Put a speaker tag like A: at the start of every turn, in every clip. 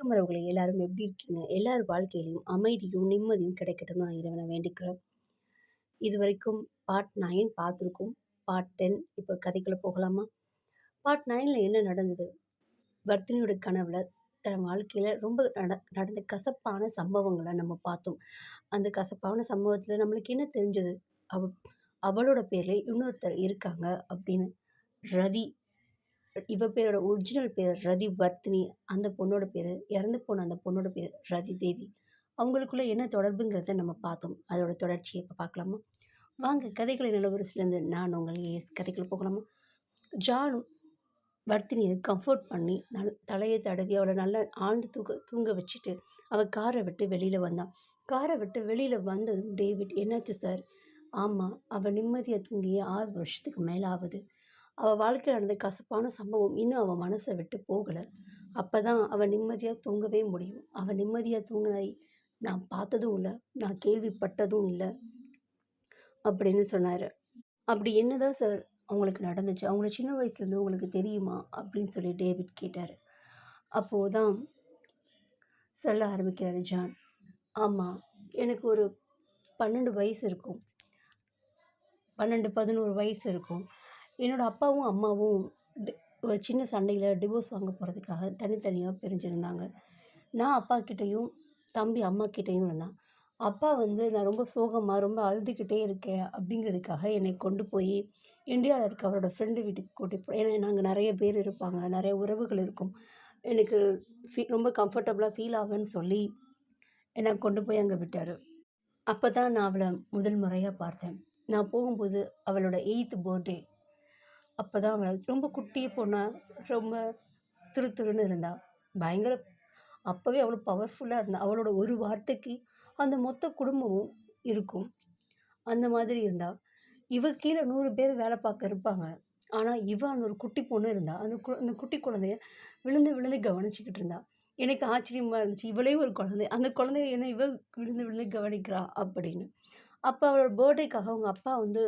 A: வணக்கம் உறவுகளே எல்லாரும் எப்படி இருக்கீங்க? எல்லார் வாழ்க்கையிலையும் அமைதியும் நிம்மதியும் கிடைக்கட்டும்னு நான் இறைவனை வேண்டிக்கிறேன். இது வரைக்கும் பார்ட் நைன் பார்த்துருக்கோம். பார்ட் டென் இப்போ கதைக்குள்ளே போகலாமா? பார்ட் நைனில் என்ன நடந்தது? வர்த்தினியோட கனவுல தன் வாழ்க்கையில் ரொம்ப நட நடந்த கசப்பான சம்பவங்களை நம்ம பார்த்தோம். அந்த கசப்பான சம்பவத்தில் நம்மளுக்கு என்ன தெரிஞ்சது? அவ அவளோட பேரில் இன்னொருத்தர் இருக்காங்க அப்படின்னு ரவி இவ பேரோட ஒரிஜினல் பேர் ரதி வர்த்தினி அந்த பொண்ணோட பேர் இறந்து போன அந்த பொண்ணோட பேர் ரதி தேவி. அவங்களுக்குள்ள என்ன தொடர்புங்கிறத நம்ம பார்த்தோம். அதோட தொடர்ச்சியை இப்போ பார்க்கலாமா? வாங்க கதைகளை நிலவரசிலேருந்து நான் உங்களுக்கு எஸ் கதைகளை போகலாமா? ஜானும் வர்த்தினியை கம்ஃபர்ட் பண்ணி நல் தலையை தடவி அவளை நல்லா ஆழ்ந்து தூங்க தூங்க வச்சுட்டு அவள் காரை விட்டு வெளியில் வந்தான். காரை விட்டு வெளியில் வந்ததும் டேவிட் என்னாச்சு சார் ஆமாம் அவள் நிம்மதியாக தூங்கியே ஆறு வருஷத்துக்கு மேலே ஆகுது அவள் வாழ்க்கையில் நடந்த கசப்பான சம்பவம் இன்னும் அவள் மனசை விட்டு போகலை. அப்போ தான் அவள் நிம்மதியாக தூங்கவே முடியும். அவள் நிம்மதியாக தூங்கினதை நான் பார்த்ததும் இல்லை. நான் கேள்விப்பட்டதும் இல்லை அப்படின்னு சொன்னார். அப்படி என்னதான் சார் அவங்களுக்கு நடந்துச்சு? அவங்கள சின்ன வயசுலேருந்து உங்களுக்கு தெரியுமா? அப்படின்னு சொல்லி டேவிட் கேட்டார். அப்போது தான் சொல்ல ஆரம்பிக்கிறார் ஜான் ஆமாம் எனக்கு ஒரு பன்னெண்டு வயசு இருக்கும். பன்னெண்டு பதினோரு வயசு இருக்கும். என்னோடய அப்பாவும் அம்மாவும் ஒரு சின்ன சண்டையில் டிவோர்ஸ் வாங்க போகிறதுக்காக தனித்தனியாக பிரிஞ்சிருந்தாங்க. நான் அப்பா கிட்டேயும் தம்பி அம்மா கிட்டேயும் இருந்தான். அப்பா வந்து நான் ரொம்ப சோகமாக ரொம்ப அழுதுகிட்டே இருக்கேன் அப்படிங்கிறதுக்காக என்னை கொண்டு போய் இந்தியாவில் இருக்க அவரோட ஃப்ரெண்டு வீட்டுக்கு கூட்டி போ ஏன்னா நாங்கள் நிறைய பேர் இருப்பாங்க நிறைய உறவுகள் இருக்கும். எனக்கு ஃபீ ரொம்ப கம்ஃபர்டபுளாக ஃபீல் ஆகுன்னு சொல்லி என்னை கொண்டு போய் அங்கே விட்டார். அப்போ தான் நான் அவளை முதல் முறையாக பார்த்தேன். நான் போகும்போது அவளோட எயித்து பர்த்டே அப்போ தான் அவள் ரொம்ப குட்டி பொண்ணாக ரொம்ப துரு துருன்னு இருந்தாள் பயங்கர அப்போவே அவ்வளோ பவர்ஃபுல்லாக இருந்தாள் அவளோட ஒரு வார்த்தைக்கு அந்த மொத்த குடும்பமும் இருக்கும். அந்த மாதிரி இருந்தாள் இவ கீழே நூறு பேர் வேலை பார்க்க இருப்பாங்க. ஆனால் இவ அந்த ஒரு குட்டி பொண்ணு இருந்தா. அந்த கு அந்த குட்டி குழந்தைய விழுந்து விழுந்து கவனிச்சிக்கிட்டு இருந்தா. எனக்கு ஆச்சரியமாக இருந்துச்சு. இவளே ஒரு குழந்தை. அந்த குழந்தைய என்ன இவ விழுந்து விழுந்து கவனிக்கிறா அப்படின்னு. அப்போ அவளோட பர்த்டேக்காக அவங்க அப்பா வந்து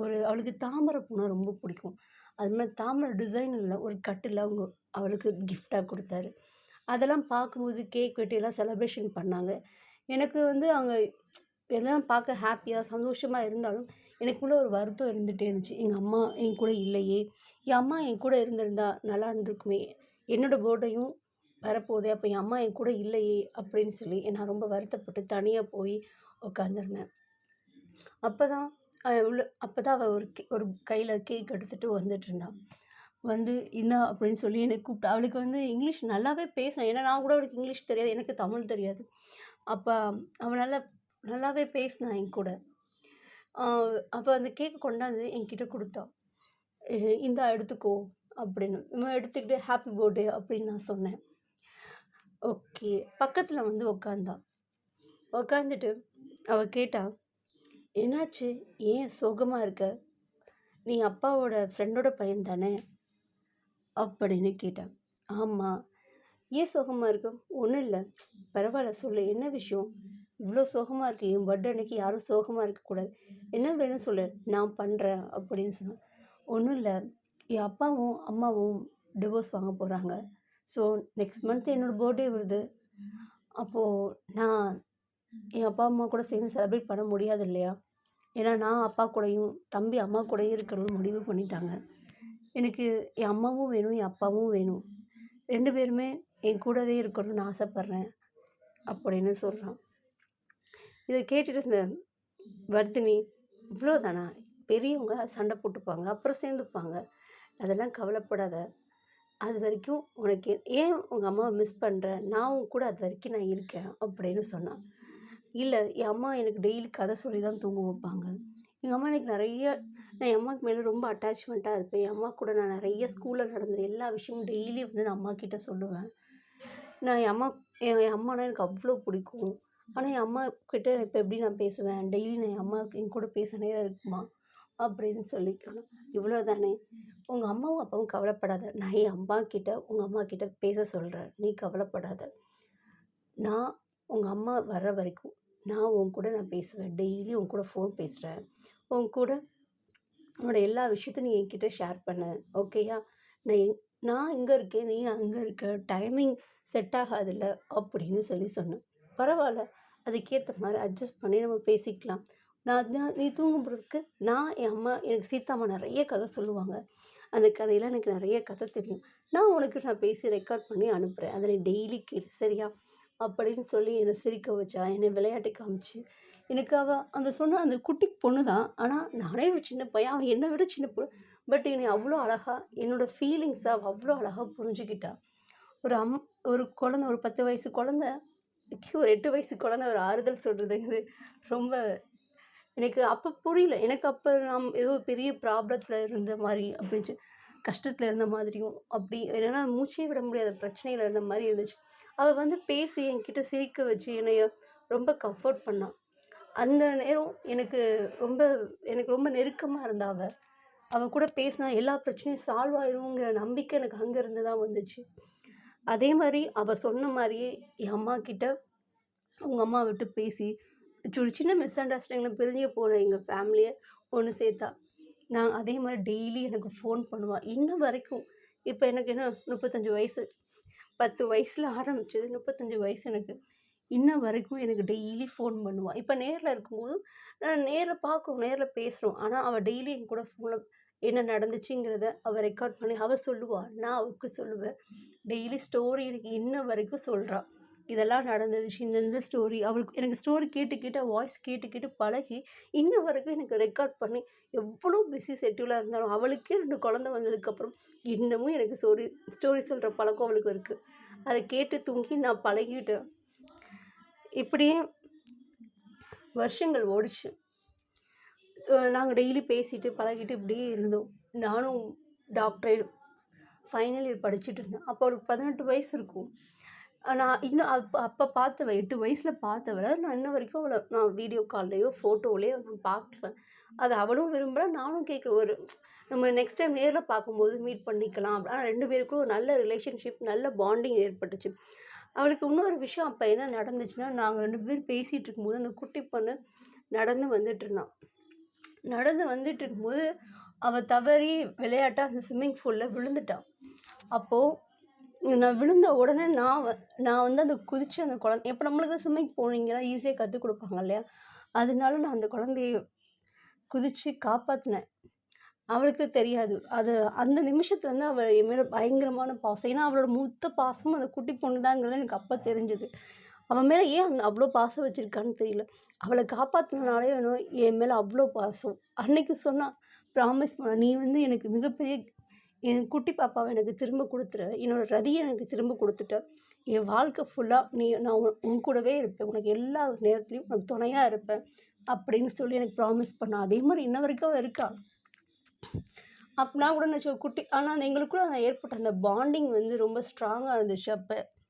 A: ஒரு அவளுக்கு தாமரை பூனை ரொம்ப பிடிக்கும். அது மாதிரி தாமரை டிசைனில் ஒரு கட்டில் அவங்க அவளுக்கு கிஃப்டாக கொடுத்தாரு. அதெல்லாம் பார்க்கும்போது கேக் வெட்டி எல்லாம் செலப்ரேஷன் பண்ணாங்க. எனக்கு வந்து அவங்க எல்லாம் பார்க்க ஹாப்பியாக சந்தோஷமாக இருந்தாலும் எனக்குள்ளே ஒரு வருத்தம் இருந்துகிட்டே இருந்துச்சு. எங்கள் அம்மா என் கூட இல்லையே. என் அம்மா என் கூட இருந்திருந்தா நல்லா இருந்திருக்குமே. என்னோடய போர்டையும் வரப்போகுதே. அப்போ என் அம்மா என் கூட இல்லையே அப்படின்னு சொல்லி நான் ரொம்ப வருத்தப்பட்டு தனியாக போய் உட்காந்துருந்தேன் அப்போ தான் உள்ள அப்போ தான் அவள் ஒரு கே ஒரு கையில் கேக் எடுத்துகிட்டு வந்துட்டு இருந்தான் வந்து இந்தா அப்படின்னு சொல்லி எனக்கு கூப்பிட்டா. அவளுக்கு வந்து இங்கிலீஷ் நல்லாவே பேசினேன் ஏன்னா நான் கூட அவளுக்கு இங்கிலீஷ் தெரியாது எனக்கு தமிழ் தெரியாது. அப்போ அவள் நல்லா நல்லாவே பேசினா என் கூட. அப்போ அந்த கேக் கொண்டாந்து என்கிட்ட கொடுத்தான் இந்தா எடுத்துக்கோ அப்படின்னு. இவன் எடுத்துக்கிட்டு ஹாப்பி பர்த்டே அப்படின்னு நான் சொன்னேன். ஓகே. பக்கத்தில் வந்து உக்காந்தான் உக்காந்துட்டு அவள் கேட்டா என்னாச்சு? ஏன் சோகமாக இருக்க? நீ அப்பாவோட ஃப்ரெண்டோட பையன் தானே? அப்படின்னு கேட்டேன். ஆமாம் ஏன் சோகமாக இருக்கு? ஒன்றும் இல்லை. பரவாயில்ல சொல்லு. என்ன விஷயம்? இவ்வளோ சோகமாக இருக்குது என் பர்த்டே அன்னைக்கு யாரும் சோகமாக இருக்கக்கூடாது என்ன வேணும் சொல்லு. நான் பண்ணுறேன் அப்படின்னு சொன்னேன். ஒன்றும் இல்லை. என் அப்பாவும் அம்மாவும் டிவோர்ஸ் வாங்க போகிறாங்க ஸோ நெக்ஸ்ட் மந்த் என்னோடய பர்த்டே வருது. அப்போது நான் என் அப்பா அம்மா கூட சேர்ந்து செலிப்ரேட் பண்ண முடியாது இல்லையா? ஏன்னா நான் அப்பா கூடயும் தம்பி அம்மா கூடயும் இருக்கணும்னு முடிவு பண்ணிட்டாங்க. எனக்கு என் அம்மாவும் வேணும் என் அப்பாவும் வேணும். ரெண்டு பேருமே என் கூடவே இருக்கணும்னு ஆசைப்பட்றேன் அப்படின்னு சொல்கிறான் இதை கேட்டுட்டு இருந்த வர்தினி இவ்வளோ தானா பெரியவங்க சண்டை போட்டுப்பாங்க அப்புறம் சேர்ந்துப்பாங்க. அதெல்லாம் கவலைப்படாத. அது வரைக்கும் உனக்கு ஏன் உங்கள் அம்மாவை மிஸ் பண்ணுற நான் உன் கூட அது வரைக்கும் நான் இருக்கேன் அப்படின்னு சொன்னான். இல்லை என் அம்மா எனக்கு டெய்லி கதை சொல்லி தான் தூங்க வைப்பாங்க. எங்கள் அம்மா எனக்கு நிறைய நான் என் அம்மாவுக்கு மேலே ரொம்ப அட்டாச்மெண்ட்டாக இருப்பேன். என் அம்மா கூட நான் நிறைய ஸ்கூலில் நடந்த எல்லா விஷயமும் டெய்லி வந்து நான் அம்மா கிட்ட சொல்லுவேன். நான் என் அம்மா என் என் அம்மானா எனக்கு அவ்வளோ பிடிக்கும். ஆனால் என் அம்மா கிட்ட இப்போ எப்படி நான் பேசுவேன்? டெய்லி நான் என் அம்மாவுக்கு என் கூட பேசினே இருக்குமா? அப்படின்னு சொல்லிக்கணும். இவ்வளோ தானே உங்கள் அம்மாவும் அப்பாவும் கவலைப்படாத. நான் என் அம்மா கிட்ட உங்கள் அம்மா கிட்ட பேச சொல்கிறேன் நீ கவலைப்படாத. நான் உங்கள் அம்மா வர்ற வரைக்கும் நான் உன் கூட நான் பேசுவேன். டெய்லி உன் கூட ஃபோன் பேசுகிறேன் உன் கூட உன்னோட எல்லா விஷயத்தையும் நீ என்கிட்ட ஷேர் பண்ண. ஓகேயா நான் நான் இங்கே இருக்கேன். நீ அங்கே இருக்க. டைமிங் செட் ஆகாதில்ல? அப்படின்னு சொல்லி சொன்னேன். பரவாயில்ல. அதுக்கேற்ற மாதிரி அட்ஜஸ்ட் பண்ணி நம்ம பேசிக்கலாம். நான் நான் நீ தூங்கும்போதுக்கு நான் என் அம்மா எனக்கு சீதாம்மா நிறைய கதை சொல்லுவாங்க. அந்த கதையெல்லாம் எனக்கு நிறைய கதை தெரியும். நான் உனக்கு நான் பேசி ரெக்கார்ட் பண்ணி அனுப்புகிறேன் அதை நீ டெய்லி கேளு. சரியா? அப்படின்னு சொல்லி என்னை சிரிக்க வச்சா என்னை விளையாட்டு காமிச்சு. எனக்கு அவள் அந்த சொன்ன அந்த குட்டி பொண்ணு தான். ஆனால் நானே ஒரு சின்ன பையன். அவன் என்னை விட சின்ன பொண்ணு. பட் என்னை அவ்வளோ அழகாக என்னோடய ஃபீலிங்ஸை அவள் அவ்வளோ அழகாக புரிஞ்சுக்கிட்டா. ஒரு அம் ஒரு குழந்த ஒரு பத்து வயசு குழந்த ஒரு எட்டு வயசு குழந்த ஒரு ஆறுதல் சொல்கிறது ரொம்ப எனக்கு அப்போ புரியல. எனக்கு அப்போ நாம் ஏதோ பெரிய ப்ராப்ளத்தில் இருந்த மாதிரி அப்படின்னு கஷ்டத்தில் இருந்த மாதிரியும் அப்படி என்னென்னா மூச்சே விட முடியாத பிரச்சனையில் இருந்த மாதிரி இருந்துச்சு. அவள் வந்து பேசி என்கிட்ட சிரிக்க வச்சு என்னைய ரொம்ப கம்ஃபர்ட் பண்ணான் அந்த நேரம் எனக்கு ரொம்ப எனக்கு ரொம்ப நெருக்கமாக இருந்தா அவள் அவள் கூட பேசினா எல்லா பிரச்சனையும் சால்வ் ஆயிருங்கிற நம்பிக்கை எனக்கு அங்கேருந்து தான் வந்துச்சு. அதே மாதிரி அவள் சொன்ன மாதிரியே என் அம்மா கிட்ட அவங்க அம்மா விட்டு பேசி சின்ன மிஸ் அண்டர்ஸ்டாண்டிங்கில் பிரிஞ்சு போகிற எங்கள் ஃபேமிலியை ஒன்று சேர்த்தா. நான் அதே மாதிரி டெய்லி எனக்கு ஃபோன் பண்ணுவாள் இன்ன வரைக்கும் இப்போ எனக்கு என்ன முப்பத்தஞ்சு வயசு. பத்து வயசில் ஆரம்பிச்சது முப்பத்தஞ்சு வயசு எனக்கு. இன்ன வரைக்கும் எனக்கு டெய்லி ஃபோன் பண்ணுவாள் இப்போ நேரில் இருக்கும்போது நான் நேரில் பார்க்குறோம் நேரில் பேசுகிறோம் ஆனால் அவள் டெய்லி என் கூட ஃபோனில் என்ன நடந்துச்சுங்கிறத அவள் ரெக்கார்ட் பண்ணி அவள் சொல்லுவாள் நான் அவளுக்கு சொல்லுவேன். டெய்லி ஸ்டோரி எனக்கு இன்ன வரைக்கும் சொல்கிறாள் இதெல்லாம் நடந்தது. சின்ன ஸ்டோரி அவளுக்கு எனக்கு ஸ்டோரி கேட்டு கேட்டு வாய்ஸ் கேட்டு கேட்டு பழகி இன்ன வரைக்கும் எனக்கு ரெக்கார்ட் பண்ணி எவ்வளோ பிஸி ஷெட்யூலாக இருந்தாலும் அவளுக்கே ரெண்டு குழந்த வந்ததுக்கப்புறம் இன்னமும் எனக்கு ஸ்டோரி ஸ்டோரி சொல்கிற பழக்கம் அவளுக்கு இருக்குது அதை கேட்டு தூங்கி நான் பழகிட்டேன். இப்படியே வருஷங்கள் ஓடிச்சு. நாங்கள் டெய்லி பேசிட்டு பழகிட்டு இப்படியே இருந்தோம். நானும் டாக்டரேட் ஃபைனல் இயர் படிச்சுட்டு இருந்தேன். அப்போ அவளுக்கு பதினெட்டு வயசு இருக்கும். நான் இன்னும் அப்போ அப்போ பார்த்தவ எட்டு வயசில் பார்த்தவளை நான் இன்ன வரைக்கும் அவளை நான் வீடியோ கால்லையோ ஃபோட்டோலையோ நான் பார்க்குறேன் அது அவளும் விரும்பலை நானும் கேட்கல ஒரு நம்ம நெக்ஸ்ட் டைம் நேரில் பார்க்கும்போது மீட் பண்ணிக்கலாம். ஆனால் ரெண்டு பேருக்கும் ஒரு நல்ல ரிலேஷன்ஷிப் நல்ல பாண்டிங் ஏற்பட்டுச்சு. அவளுக்கு இன்னொரு விஷயம் அப்போ என்ன நடந்துச்சுன்னா நாங்கள் ரெண்டு பேரும் பேசிகிட்டு இருக்கும்போது அந்த குட்டி பொண்ணு நடந்து வந்துட்டு இருந்தான் நடந்து வந்துட்டு இருக்கும்போது அவள் தவறி விளையாட்டாக அந்த ஸ்விம்மிங் பூலில் விழுந்துட்டான் அப்போது நான் விழுந்த உடனே நான் வ நான் வந்து அந்த குதித்து அந்த குழந்தை இப்போ நம்மளுக்கு ஸ்விம்மிங் போனீங்கன்னா ஈஸியாக கற்றுக் கொடுப்பாங்க இல்லையா? அதனால நான் அந்த குழந்தைய குதித்து காப்பாற்றினேன் அவளுக்கு தெரியாது. அது அந்த நிமிஷத்துலேருந்து அவள் என் மேலே பயங்கரமான பாசம். ஏன்னா அவளோட மூத்த பாசமும் அந்த குட்டி பொண்ணு தாங்கிறது எனக்கு அப்போ தெரிஞ்சுது. அவன் மேலே ஏன் அந்த அவ்வளோ பாசம் வச்சுருக்கான்னு தெரியல. அவளை காப்பாற்றினாலே வேணும் என் மேலே அவ்வளோ பாசம். அன்னைக்கு சொன்னான் ப்ராமிஸ் பண்ண நீ வந்து எனக்கு மிகப்பெரிய என் குட்டி பாப்பாவை எனக்கு திரும்ப கொடுத்துரு. என்னோடய ரதியை எனக்கு திரும்ப கொடுத்துட்ட என் வாழ்க்கை ஃபுல்லாக நீ நான் உன் உன் கூடவே இருப்பேன். உனக்கு எல்லா நேரத்துலையும் உனக்கு துணையாக இருப்பேன் அப்படின்னு சொல்லி எனக்கு ப்ராமிஸ் பண்ணான் அதே மாதிரி இன்ன வரைக்கும் இருக்கா. அப்போ நான் கூட நினச்ச குட்டி ஆனால் அந்த எங்களுக்குள்ள அந்த ஏற்பட்ட அந்த பாண்டிங் வந்து ரொம்ப ஸ்ட்ராங்காக இருந்துச்சு அப்போ.